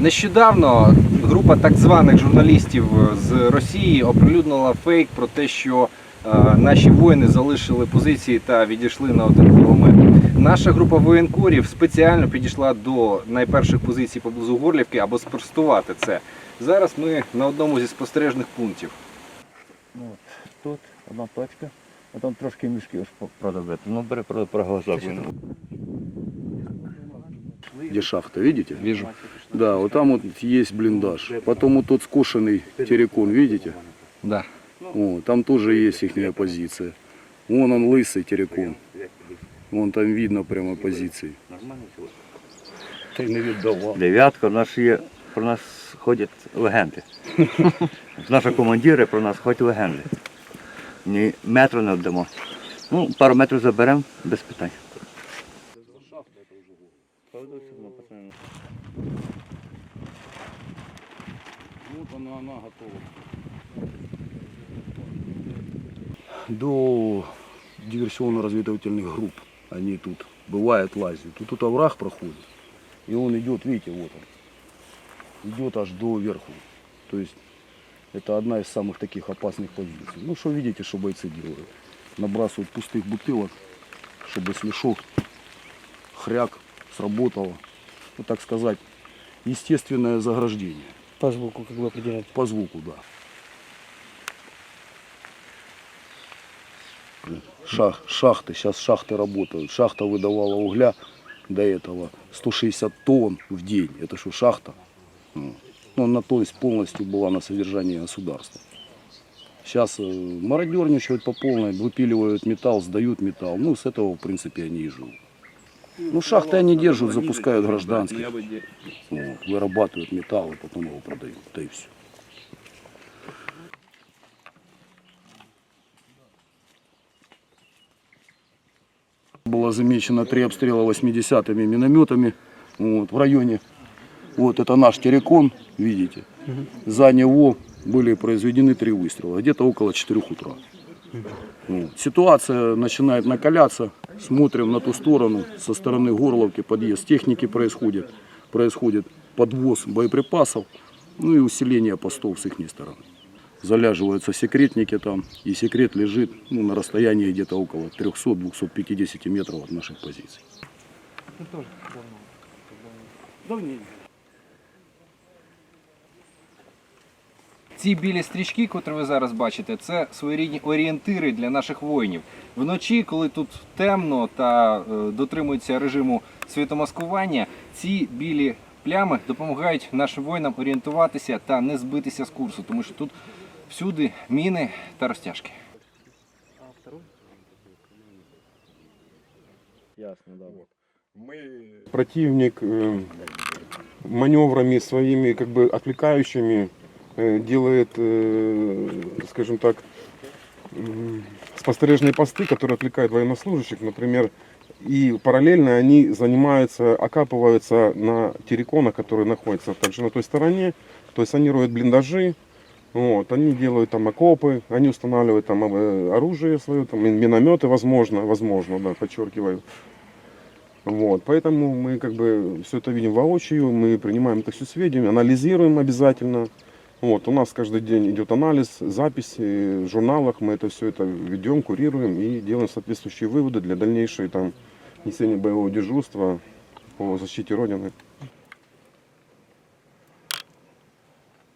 Нещодавно група так званих журналістів з Росії оприлюднила фейк про те, що е, наші воїни залишили позиції та відійшли на один кілометр. Наша група воєнкорів спеціально підійшла до найперших позицій поблизу Горлівки, аби спростувати це. Зараз ми на одному зі спостережних пунктів. Ну, от, тут одна точка, а там трошки мішки продавити. Ну, бери про, про глаза. Где шахта, видите? Вижу. Да, вот там вот есть блиндаж. Потом вот тот скошенный террикон, видите? Да. О, там тоже есть их позиция. Вон он лысый террикон. Вон там видно прямо позиции. Ты не віддавав. Дев'ятка, в нас є, про нас ходять легенди. Наші командири про нас ходять легенди. Ні метру не віддамо. Ну, пару метрів заберемо без питань. Вот она, она готова. До диверсионно-разведывательных групп они тут бывает лазят. Тут, тут овраг проходит. И он идет, видите, вот он. Идет аж до верху. То есть это одна из самых таких опасных позиций. Ну что видите, что бойцы делают? Набрасывают пустых бутылок, чтобы если шок, хряк сработало. Ну так сказать, естественное заграждение. По звуку как бы определять. По звуку, да. Шах, шахты, сейчас шахты работают. Шахта выдавала угля до этого 160 тонн в день. Это что, шахта? Ну, она то есть полностью была на содержании государства. Сейчас мародерничают по полной, выпиливают металл, сдают металл. Ну, с этого, в принципе, они и живут. Ну, шахты они держат, запускают гражданских. Вот, вырабатывают металл и потом его продают. Да и все. Было замечено три обстрела 80-ми минометами вот, в районе. Вот это наш террикон, видите. За него были произведены три выстрела, где-то около 4 утра. Ситуация начинает накаляться. Смотрим на ту сторону. Со стороны Горловки подъезд техники происходит. Происходит подвоз боеприпасов. Ну и усиление постов с их стороны. Заляживаются секретники там. И секрет лежит ну, на расстоянии где-то около 300-250 метров от наших позиций. Ці білі стрічки, котрі ви зараз бачите, це своєрідні орієнтири для наших воїнів. Вночі, коли тут темно та е, дотримуються режиму світомаскування, ці білі плями допомагають нашим воїнам орієнтуватися та не збитися з курсу, тому що тут всюди міни та розтяжки. Ясно, да. противник э, маневрами своими как бы отвлекающими э, делает, э, скажем так, спостережные посты, которые отвлекают военнослужащих, например, и параллельно они занимаются, окапываются на терриконах, которые находятся также на той стороне, то есть они роют блиндажи, вот, они делают там окопы, они устанавливают там э, оружие свое, там мин- минометы, возможно, возможно, да, подчеркиваю. Вот, поэтому мы как бы все это видим воочию, мы принимаем это все сведения, анализируем обязательно. Вот, у нас каждый день идет анализ, записи в журналах, мы это все это ведем, курируем и делаем соответствующие выводы для дальнейшей там несения боевого дежурства по защите Родины.